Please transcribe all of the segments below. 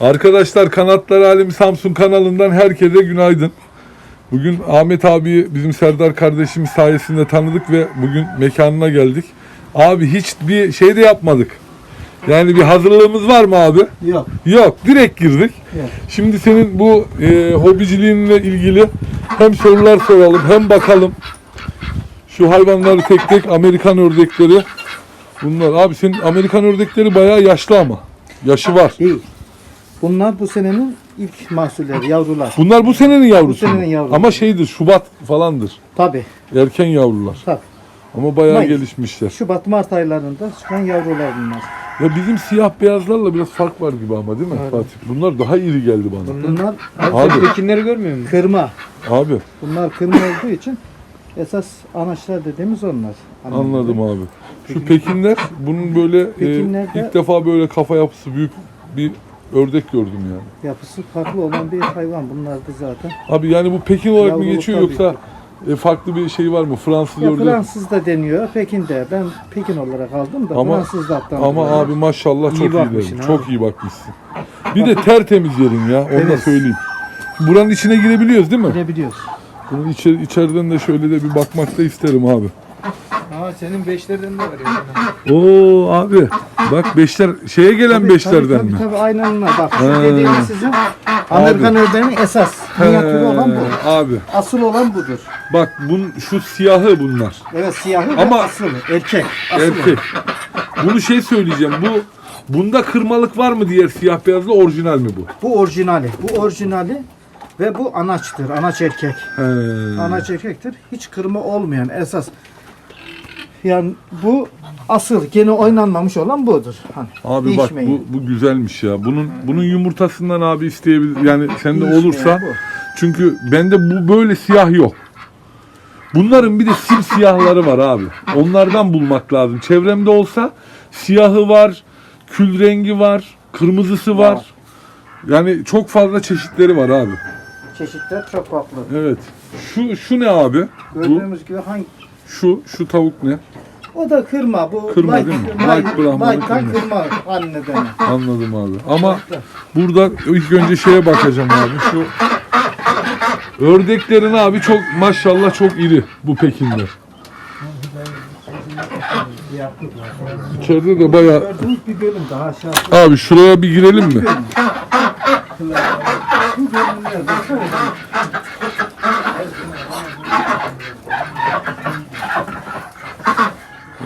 Arkadaşlar Kanatlar Alemi Samsun kanalından herkese günaydın. Bugün Ahmet abi bizim Serdar kardeşimiz sayesinde tanıdık ve bugün mekanına geldik. Abi hiç bir şey de yapmadık. Yani bir hazırlığımız var mı abi? Yok. Yok, direkt girdik. Yok. Şimdi senin bu e, hobiciliğinle ilgili hem sorular soralım hem bakalım. Şu hayvanları tek tek Amerikan ördekleri. Bunlar abi senin Amerikan ördekleri bayağı yaşlı ama. Yaşı var. Değil. Bunlar bu senenin ilk mahsulleri, yavrular. Bunlar bu senenin yavrusu. mu? senenin yavrusu. Ama şeydir, Şubat falandır. Tabi. Erken yavrular. Tabi. Ama bayağı Mayıs. gelişmişler. Şubat, Mart aylarında çıkan yavrular bunlar. Ya bizim siyah beyazlarla biraz fark var gibi ama değil mi Fatih? Bunlar daha iri geldi bana. Bunlar Abi, Pekinleri görmüyor musun? kırma. abi Bunlar kırma olduğu için esas anaçlar dediğimiz onlar. anladım abi. Şu Pekinler bunun böyle e, Pekinlerde- ilk defa böyle kafa yapısı büyük bir ördek gördüm yani. Yapısı farklı olan bir hayvan bunlardı zaten. Abi yani bu Pekin olarak mı Yavruluklar geçiyor yoksa e, farklı bir şey var mı? Fransız Ya ördek. Fransız da deniyor, Pekin de. Ben Pekin olarak aldım da Ama- Fransız da Ama adlandırıyorlar. abi maşallah İyi çok iyi bakmışsın abi. Çok iyi bakmışsın. Bir de tertemiz yerin ya. Onu da Evet. söyleyeyim. Buranın içine girebiliyoruz değil mi? Bilebiliyoruz. Bunun içeri, içeriden de şöyle de bir bakmak da isterim abi. Aa senin beşlerden de var ya. Oo abi. Bak beşler şeye gelen Tabii, beşlerden tabii, mi? Tabii tabii aynen Bak şu Ha. dediğim sizin Amerikan ördeğinin esas. Minyatürü olan bu. He, Abi Asıl olan budur. bak bun, şu siyahı bunlar. Evet siyahı Ama- Ama asılı. Erkek. Asılı. Erkek. Bunu şey söyleyeceğim. Bu bunda kırmalık var mı diğer siyah beyazlı orijinal mi bu? Bu orijinali. Bu orijinali ve bu anaçtır. Anaç erkek. He. Anaç erkektir. Hiç kırma olmayan esas. Yani bu asıl gene oynanmamış olan budur. Hani Abi bak bu, bu güzelmiş ya. Bunun bunun yumurtasından abi isteyebilir. Yani sende Değişmeyen olursa bu. çünkü bende bu böyle siyah yok. Bunların bir de simsiyahları var abi. Onlardan bulmak lazım. Çevremde olsa siyahı var, kül rengi var, kırmızısı var. Var. Yani çok fazla çeşitleri var abi. Çeşitler çok farklı. Evet. Şu şu ne abi? Bu Gördüğümüz gibi hangi şu şu tavuk ne? o da kırma bu Kırma light, değil mi? light, Light Brahman'ı light'tan kırma. kırma dönüyor. Anladım abi. Ama burada ilk önce şeye bakacağım abi. Şu ördeklerin abi çok maşallah çok iri bu Pekinler. İçeride de bayağı Gördüğünüz bir bölüm daha aşağı. Abi şuraya bir girelim mi? Bu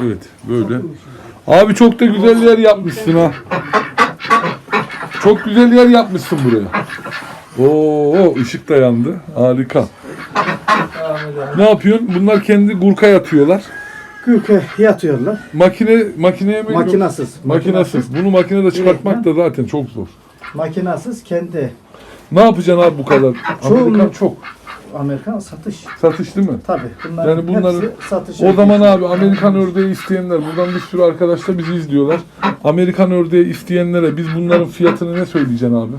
Evet böyle. Abi çok da güzel yer yapmışsın ha. Çok güzel yer yapmışsın buraya. Oo ışık da yandı. Harika. Ne yapıyorsun? Bunlar kendi gurka yatıyorlar. Kürke yatıyorlar. Makine makineye mi? Makinasız. Makinasız. Bunu makinede çıkartmak da zaten çok zor. Makinasız kendi. Ne yapacaksın abi bu kadar? Çoğunluk- Amerikan çok. Amerikan satış. Satış değil mi? Tabii. Bunların Yani hepsi satış. O zaman abi Amerikan ördeği isteyenler, buradan bir sürü arkadaş da bizi izliyorlar. Amerikan ördeği isteyenlere biz bunların fiyatını ne söyleyeceksin abi?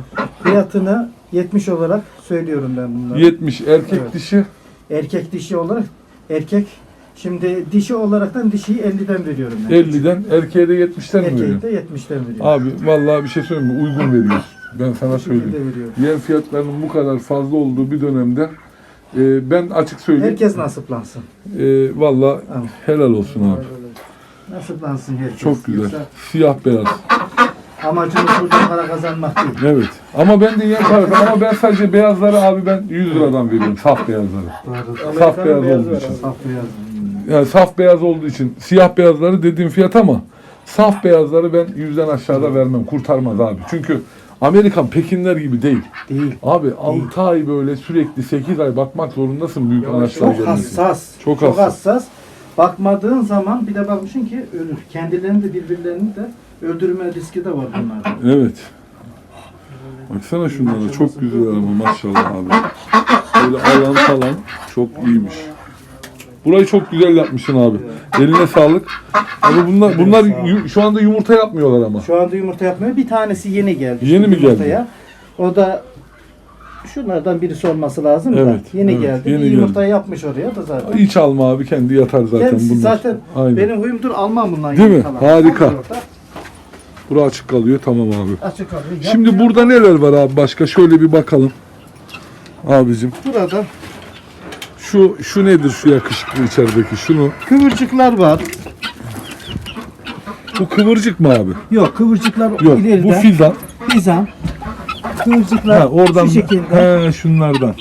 Fiyatını 70 olarak söylüyorum ben bunları. 70 erkek Evet. dişi. Erkek dişi olarak erkek Şimdi dişi olaraktan dişiyi 50'den veriyorum ben. 50'den erkeğe de 70'ten mi Erkeği veriyorsun? de 70'ten veriyorum. Abi vallahi bir şey söyleyeyim mi? Uygun veriyoruz. Ben sana söyleyeyim. Yem fiyatlarının bu kadar fazla olduğu bir dönemde e, ben açık söyleyeyim. Herkes nasiplansın. E, vallahi Tamam. helal olsun abi. Nasiplansın herkes. Çok güzel. Yoksa Siyah beyaz. Amacımız buradan para kazanmak değil. Evet. Ama ben de yem parası ama ben sadece beyazları abi ben 100 liradan veriyorum. Saf beyazları. Saf beyaz olduğu için. Saf beyaz. Yani saf beyaz olduğu için siyah beyazları dediğim fiyat ama saf beyazları ben yüzden aşağıda vermem. Kurtarmaz abi. Çünkü Amerikan Pekinler gibi değil. Değil. Abi 6 ay böyle sürekli 8 ay bakmak zorundasın büyük anaçlar Çok hassas. Çok Çok, hassas. hassas. Bakmadığın zaman bir de bakmışsın ki ölür. Kendilerini de birbirlerini de öldürme riski de var bunlarda. Evet. Baksana şunlara çok güzel ama maşallah abi. Böyle alan falan çok iyiymiş. Burayı çok güzel yapmışsın abi. Eline sağlık. Ama bunlar bunlar yu- şu anda yumurta yapmıyorlar ama. Şu anda yumurta yapmıyor. Bir tanesi yeni geldi. Yeni mi geldi? yumurtaya. O da şunlardan birisi olması lazım da. Evet, Yeni evet, geldi. yeni geldi. yumurta yapmış oraya da zaten. Hiç alma abi kendi yatar zaten Kendisi bunlar. zaten Aynen. benim huyumdur almam bundan Değil mi? yumurtalar. Harika. Alıyor da. Bura açık kalıyor tamam abi. Açık kalıyor. Şimdi Yapmayan- burada neler var abi başka? Şöyle bir bakalım. Abicim burada şu şu nedir şu yakışıklı içerideki şunu? kıvırcıklar var. Bu kıvırcık mı abi? Yok kıvırcıklar Yok ileride. bu fizan. Fizan. Kıvırcıklar Ha, oradan şu şekilde. he, şunlardan.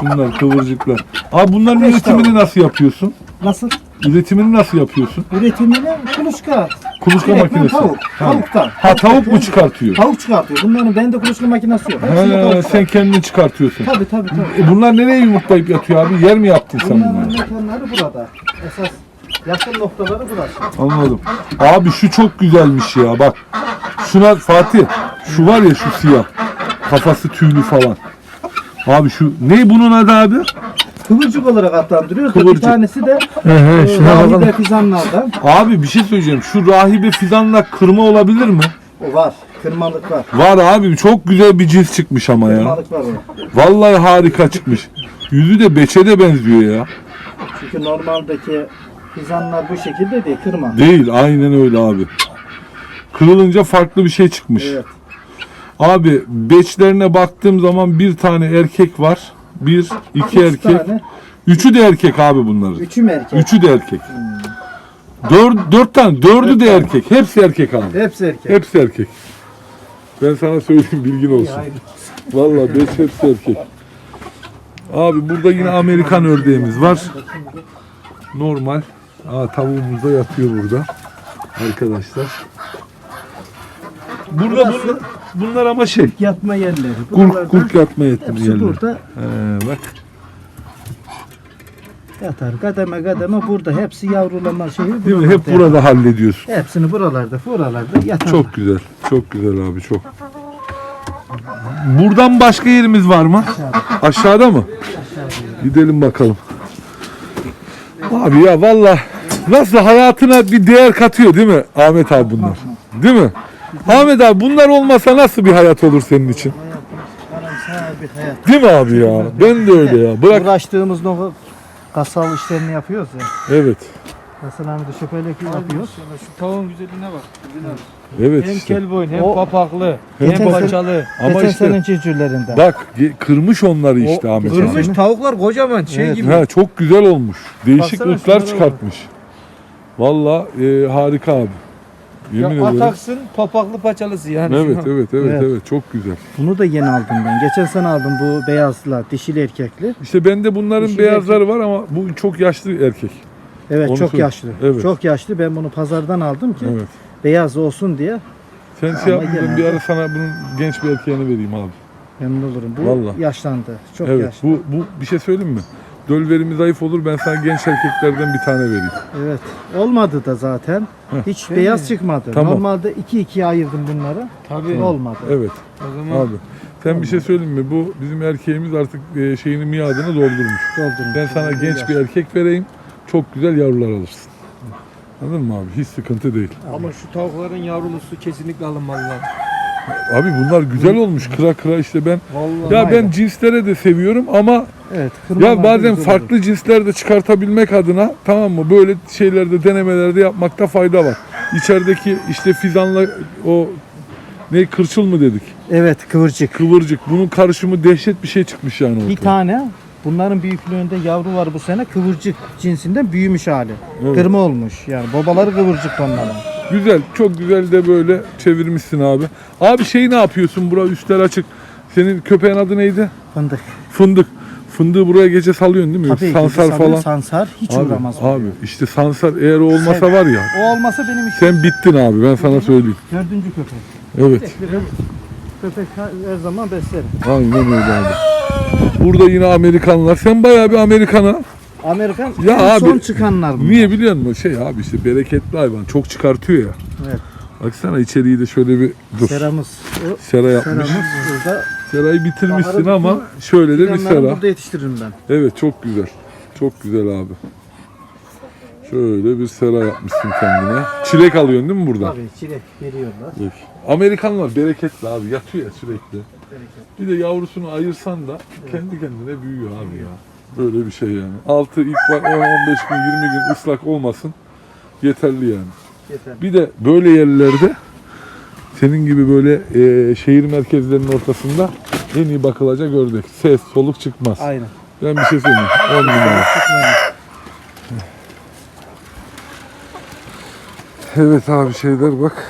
Şunlar kıvırcıklar. Abi bunların Beş üretimini tane. nasıl yapıyorsun? Nasıl? Üretimini nasıl yapıyorsun? Üretimini kuluçka. Kuluçka Direktmen makinesi. Tavuk. Ha. Tavuktan. Ha tavuk mu çıkartıyor? Tavuk çıkartıyor. Bunların bende kuluçka makinesi yok. Hepsini He, sen çıkartıyor. kendin çıkartıyorsun. Tabii tabii tabii. E bunlar nereye yumurtlayıp yatıyor abi? Yer mi yaptın sen Bunların bunları? mekanları burada. Esas yakın noktaları burası. Anladım. Abi şu çok güzelmiş ya bak. Şuna Fatih şu var ya şu siyah. Kafası tüylü falan. Abi şu ne bunun adı abi? Kıvırcık olarak adlandırıyoruz da bir Kıvırcık. tanesi de He he e, rahibe fizanlardan. Abi bir şey söyleyeceğim. Şu rahibe fizanla kırma olabilir mi? O var. Kırmalık var. Var abi çok güzel bir cins çıkmış ama ya. Kırmalık var o. Vallahi harika çıkmış. Yüzü de beçe de benziyor ya. Çünkü normaldeki fizanlar bu şekilde değil. Kırma. Değil aynen öyle abi. Kırılınca farklı bir şey çıkmış. Evet. Abi beçlerine baktığım zaman bir tane erkek var. Bir, iki Üç erkek. tane. Üçü de erkek abi bunların. Üçü mü erkek? Üçü de erkek. Dört, dört tane, dördü Dört de tane. erkek. Hepsi erkek abi. Hepsi erkek. Hepsi erkek. Ben sana söyleyeyim bilgin olsun. Hayır. Vallahi beş hepsi erkek. Abi burada yine Amerikan ördeğimiz var. Normal. Aa, tavuğumuz da yatıyor burada. Arkadaşlar. Burada bunlar, bunlar ama şey. Yatma yerleri. Kurk, Buralarda kurk yatma yetimi Hepsi yerler. burada Ee, bak. yatar. Kademe kademe burada. Hepsi yavrulama şeyi. Değil mi? Hep burada hallediyorsun. Hepsini buralarda, buralarda yatar. Çok güzel. Çok güzel abi çok. Buradan başka yerimiz var mı? Aşağıda mı? Gidelim bakalım. Abi ya valla nasıl hayatına bir değer katıyor değil mi Ahmet abi bunlar? Değil mi? Ahmet abi bunlar olmasa nasıl bir hayat olur senin için? Karamsar bir hayat. Değil mi abi ya? Ben de öyle ya. Bırak. Uğraştığımız nokta kasal işlerini yapıyoruz ya. Evet. Kasal hamdi şüpheli yapıyoruz. Şu tavuğun güzelliğine bak. Evet Hem işte. kel boyun hem O- papaklı Hem hem Geçen sene- paçalı. Ama Geçen işte senin civcivlerinden. bak kırmış onları işte Ahmet abi. Kırmış tavuklar kocaman şey Evet. gibi. Ha, çok güzel olmuş. Değişik Baksana ırklar şunlara çıkartmış. Valla e, harika abi. Yemin Ya ederim. ataksın papaklı paçalısı yani. Evet, Şuna. evet, evet, Evet. evet. Çok güzel. Bunu da yeni aldım ben. Geçen sene aldım bu beyazla, dişili erkekli. İşte bende bunların Dişi beyazları var ama bu çok yaşlı erkek. Evet Onu çok söyle. yaşlı. Evet. Çok yaşlı. Ben bunu pazardan aldım ki Evet. beyaz olsun diye. Sen Ama şey yapmadın genelde- bir ara sana bunun genç bir erkeğini vereyim abi. Memnun olurum. Bu Vallahi. yaşlandı. Çok evet. yaşlı. Bu bu bir şey söyleyeyim mi? Döl verimi zayıf olur. Ben sana genç erkeklerden bir tane vereyim. Evet. Olmadı da zaten. Heh. Hiç Değil beyaz mi? çıkmadı. Tamam. Normalde 2 2'ye ayırdım bunları. Tabii. Olmadı. Evet. O zaman Abi. Sen bir şey söyleyeyim mi? Bu bizim erkeğimiz artık e, şeyini miadını doldurmuş. Doldurmuş. Ben sana genç bir erkek vereyim. Çok güzel yavrular alırsın. Anladın mı abi? Hiç sıkıntı değil. ama şu tavukların yavrulusu kesinlikle alınmalı. Abi bunlar güzel olmuş. Kıra kıra işte ben. Vallahi. Ya ben cinslere de seviyorum ama Evet. ya bazen farklı cinsler de çıkartabilmek adına tamam mı? Böyle şeylerde denemelerde yapmakta fayda var. İçerideki işte fizanla o ne kırçıl mı dedik? olur. Evet kıvırcık. Kıvırcık. Bunun karışımı dehşet bir şey çıkmış yani ortaya. Bir tane bunların büyüklüğünde yavru var bu sene. Kıvırcık cinsinden büyümüş hali. Evet. Kırma olmuş. Yani babaları kıvırcık onların. Güzel. Çok güzel de böyle çevirmişsin abi. Abi şey ne yapıyorsun? Bura üstler açık. Senin köpeğin adı neydi? Fındık. Fındık. Fındığı buraya gece salıyorsun değil mi? Tabii Sansar gece falan. Sansar hiç Abi, uğramaz. abi işte sansar eğer olmasa var ya O olmasa benim için sen bittin abi ben sana söyleyeyim. dördüncü köpek. Evet Köpek, her zaman beslerim. aynen öyle abi. Burada yine Amerikanlar. Sen bayağı bir Amerikan'a. Amerikan Ya en abi, son çıkanlar bunlar. Niye biliyor musun? Şey abi işte bereketli hayvan. Çok çıkartıyor ya. Evet. Baksana içeriği de şöyle bir dur. Seramız. O Sera yapmış. seramız burada. Serayı bitirmişsin Baharı ama şöyle de bir sera. burada yetiştiririm ben. Evet çok güzel. Çok güzel abi. Şöyle bir sera yapmışsın kendine. Çilek alıyorsun değil mi burada? Tabii çilek veriyorlar. Peki. Amerikanlar bereketli abi yatıyor ya sürekli. Bir de yavrusunu ayırsan da kendi kendine büyüyor abi ya. Böyle bir şey yani. Altı ilk var 10-15 gün 20 gün ıslak olmasın. Yeterli yani. Yeter. Bir de böyle yerlerde senin gibi böyle e, şehir merkezlerinin ortasında en iyi bakılacak ördek. Ses, soluk çıkmaz. Aynen. Ben bir şey söyleyeyim. 10 numara. Çıkmayın. Evet abi şeyler bak.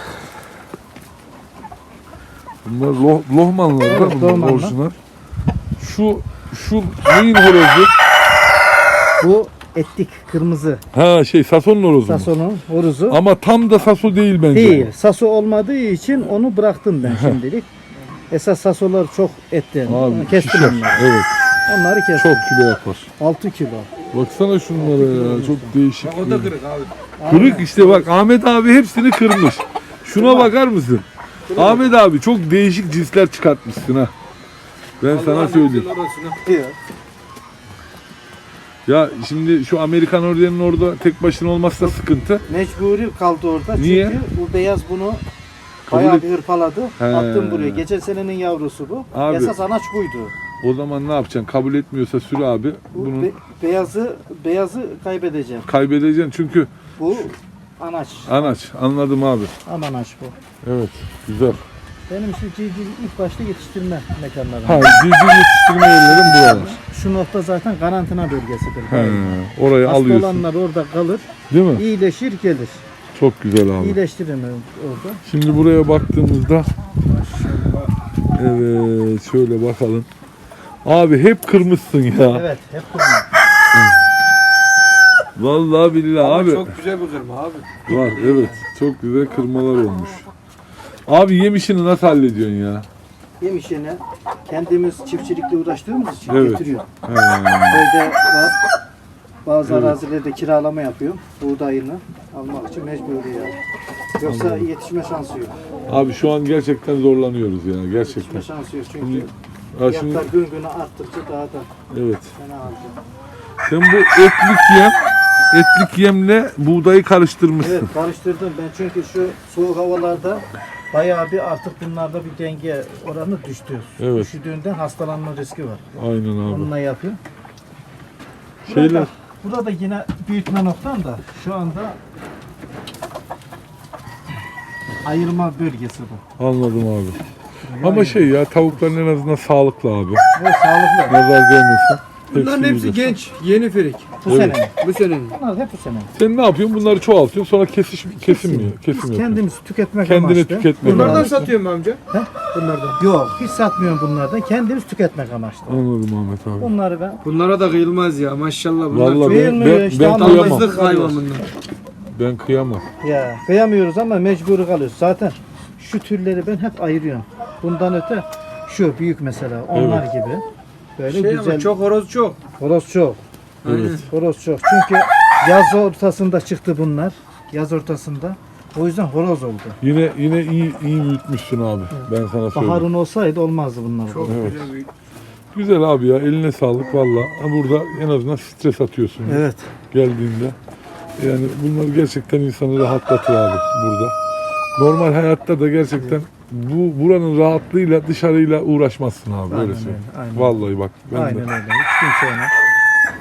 Bunlar loh, lohmanlar da bunlar lohmanlar. orijinal. Şu şu neyin horozu? Bu etlik kırmızı Ha şey Sason'un horozu. mu? Sason'un horuzu. Ama tam da Saso değil bence. Değil. Saso olmadığı için onu bıraktım ben şimdilik. Esas sasolar çok etli. Abi Kestim şişer. onları. Evet. Onları kestim. Çok kilo yapar. 6 kilo. Baksana şunlara ya. Çok değişik. O da kırık abi. Kırık işte bak Ahmet abi hepsini kırmış. Şuna bakar mısın? Ahmet abi çok değişik cinsler çıkartmışsın ha. Ben sana söyleyeyim. Ya şimdi şu Amerikan ördeğinin orada tek başına olması da sıkıntı. Mecburi kaldı orada. Niye? Çünkü bu beyaz bunu Kabul bayağı et- bir hırpaladı. He. Attım buraya. Geçen senenin yavrusu bu. Abi. Esas anaç buydu. O zaman ne yapacaksın? Kabul etmiyorsa sür abi. Bu Bunun be- beyazı beyazı kaybedeceğim. kaybedeceksin çünkü Bu anaç. anaç. Anladım abi. Ama anaç bu. Evet. Güzel. Benim şu civciv ilk başta yetiştirme mekanlarım. Ha, civciv yetiştirme yerlerim buralar. Şu nokta zaten karantina bölgesidir. He, orayı Hasta alıyorsun. olanlar orada kalır, Değil mi? iyileşir gelir. Çok güzel abi. İyileştirin orada. Şimdi buraya baktığımızda Evet şöyle bakalım. Abi hep kırmışsın ya. Evet, hep kırmızı. Vallahi billahi Ama abi. çok güzel bir kırma abi. Var evet. Çok güzel kırmalar olmuş. Abi yem işini nasıl hallediyorsun ya? Yem işine kendimiz çiftçilikle uğraştığımız için Evet. getiriyor. He, Köyde var. Bazı arazilerde kiralama yapıyorum. Buğdayını almak için mecburi yani. Yoksa yetişme şansı yok. Abi şu an gerçekten zorlanıyoruz ya gerçekten. Yetişme şansı yok çünkü Ha, şimdi, fiyatlar gün güne arttıkça daha da evet. fena alacak. Sen bu etlik yem, etlik yemle buğdayı karıştırmışsın. Evet karıştırdım ben çünkü şu soğuk havalarda bayağı bir artık bunlarda bir denge oranı düştü. Evet. Üşüdüğünden hastalanma riski var. Aynen abi. Onunla yapayım. Şeyler Burada, burada yine büyütme noktam da şu anda ayırma bölgesi bu. anladım abi. Ama şey ya tavukların en azından sağlıklı abi. Bu sağlıklı. Nazar değmesin. Bunların hepsi güzel. genç, yeni firik. Bu Evet. sene. Bu senenin. Bunlar hep bu sene. Sen ne yapıyorsun? Bunları çoğaltıyorsun sonra kesiş kesim mi? Kesim Biz yapıyorsun. kendimiz tüketmek Kendini amaçlı. tüketmek Bunlardan amaçlı. satıyor mu amca? He? Bunlardan. Yok hiç satmıyorum bunlardan. Kendimiz tüketmek amaçlı. Anladım Ahmet abi. Bunları ben Bunlara da kıyılmaz ya maşallah. Bunlar Vallahi çok ben, Kıyılmıyor ben, işte ben ama kıyamam. hayvan bunlar. Ben kıyamam. ya kıyamıyoruz ama mecbur kalıyoruz. Zaten şu türleri ben hep ayırıyorum. Bundan öte şu büyük mesela onlar gibi. Böyle Şey güzel. ama çok horoz çok. Horoz çok. Aynen. Horoz çok. Çünkü yaz ortasında çıktı bunlar. Yaz ortasında. O yüzden horoz oldu. Yine yine iyi iyi büyütmüşsün abi. Ben sana söyleyeyim. Baharın olsaydı olmazdı bunlar. Çok Evet. güzel. Güzel abi ya. Eline sağlık valla. Ha, Burada en azından stres atıyorsun Evet. geldiğinde. Yani bunlar gerçekten insanı rahatlatır abi burada. Normal hayatta da gerçekten bu buranın rahatlığıyla dışarıyla uğraşmazsın abi Aynen öyle söyleyeyim. aynen. Vallahi bak ben Aynen de. öyle. Hiç kimseyle.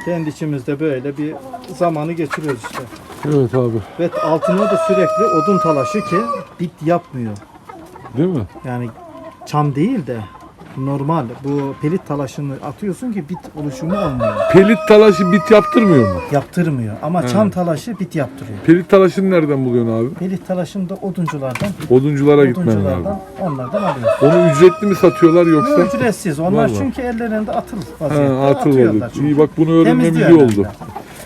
Kendi içimizde böyle bir zamanı geçiriyoruz işte. Evet abi. Ve altına da sürekli odun talaşı ki bit yapmıyor. Değil mi? Yani çam değil de normal bu pelit talaşını atıyorsun ki bit oluşumu olmuyor. Pelit talaşı bit yaptırmıyor mu? Yaptırmıyor ama çam talaşı bit yaptırıyor. Pelit talaşını nereden buluyorsun abi? Pelit talaşını da odunculardan, Odunculara gitmen lazım. odunculardan onlardan alıyoruz. Onu ücretli mi satıyorlar yoksa? Ücretsiz. Onlar Vallahi. çünkü ellerinde atıl Ha, vaziyette. atıl atıyorlar çünkü. İyi bak bunu öğrenmemiz iyi oldu.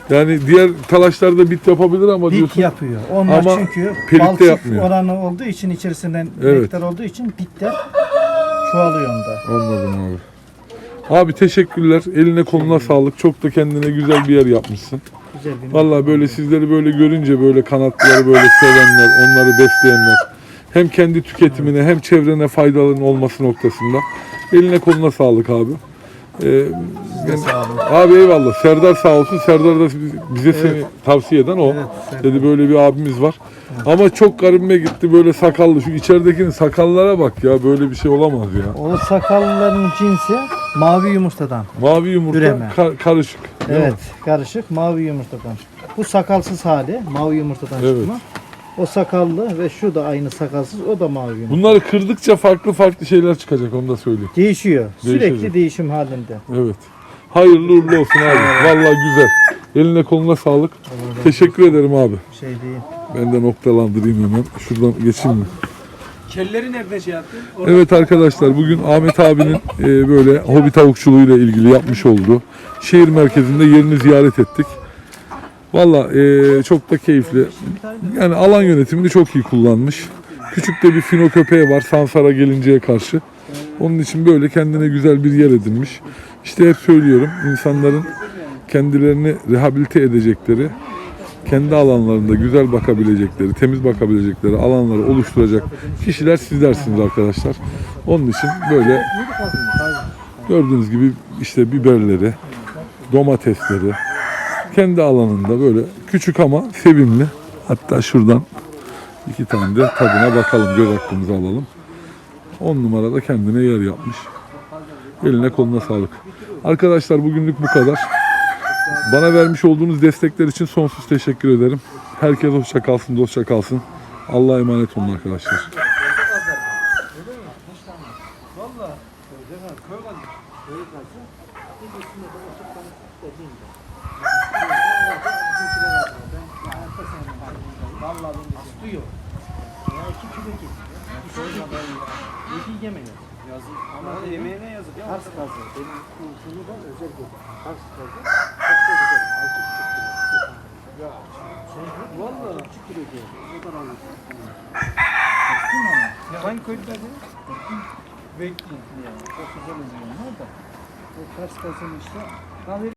Yani diğer talaşlarda bit yapabilir ama Bit diyorsun. yapıyor. Onlar Ama çünkü balçık yapmıyor. oranı olduğu için içerisinden Evet. nektar olduğu için bitler çoğalıyor onda. Anladım abi. Abi teşekkürler. Eline koluna sağlık. Çok da kendine güzel bir yer yapmışsın. Güzel bir Vallahi böyle sizleri böyle görünce böyle kanatları böyle sevenler, onları besleyenler hem kendi tüketimine hem çevrene faydalı olması noktasında eline koluna sağlık abi. Ee, ben- sağ olun. abi eyvallah. Serdar sağ olsun. Serdar da bize seni tavsiye eden o. Evet, Serdar. Dedi böyle bir abimiz var. Ama çok garibime gitti böyle sakallı. Şu içeridekinin sakallara bak ya. Böyle bir şey olamaz ya. O sakalların cinsi mavi yumurtadan. Mavi yumurta Üreme. ka- karışık. değil mi? Evet, karışık mavi yumurtadan. Bu sakalsız hali mavi yumurtadan Evet. çıkma. O sakallı ve şu da aynı sakalsız. O da mavi yumurta. Bunları kırdıkça farklı farklı şeyler çıkacak onu da söyleyeyim. Değişiyor. Sürekli Değişecek. değişim halinde. Evet. Hayırlı uğurlu olsun abi. Vallahi güzel. Eline koluna sağlık. Teşekkür ederim abi. Şey değil. Ben de noktalandırayım hemen. Şuradan geçeyim mi? Kelleri nerede şey yaptın? Evet arkadaşlar bugün Ahmet abinin e, böyle hobi tavukçuluğuyla ilgili yapmış olduğu şehir merkezinde yerini ziyaret ettik. Valla e, çok da keyifli. Yani alan yönetimini çok iyi kullanmış. Küçük de bir fino köpeği var Sansar'a gelinceye karşı. Onun için böyle kendine güzel bir yer edinmiş. İşte hep söylüyorum insanların kendilerini rehabilite edecekleri, kendi alanlarında güzel bakabilecekleri, temiz bakabilecekleri alanları oluşturacak kişiler sizlersiniz arkadaşlar. Onun için böyle gördüğünüz gibi işte biberleri, domatesleri kendi alanında böyle küçük ama sevimli. Hatta şuradan iki tane de tadına bakalım, göz hakkımızı alalım. 10 numarada kendine yer yapmış. Eline koluna sağlık. Arkadaşlar bugünlük bu kadar. Bana vermiş olduğunuz destekler için sonsuz teşekkür ederim. Herkes hoşça kalsın, dostça kalsın. Allah'a emanet olun arkadaşlar. Ama yemeğine yazık ya. Kars kazı. Benim kurşunu da özel bir Kars kazı. Valla. O kadar almış. Ya hangi köyde Bekleyin. Çok güzel oluyor. Ne da? O Kars kazının işte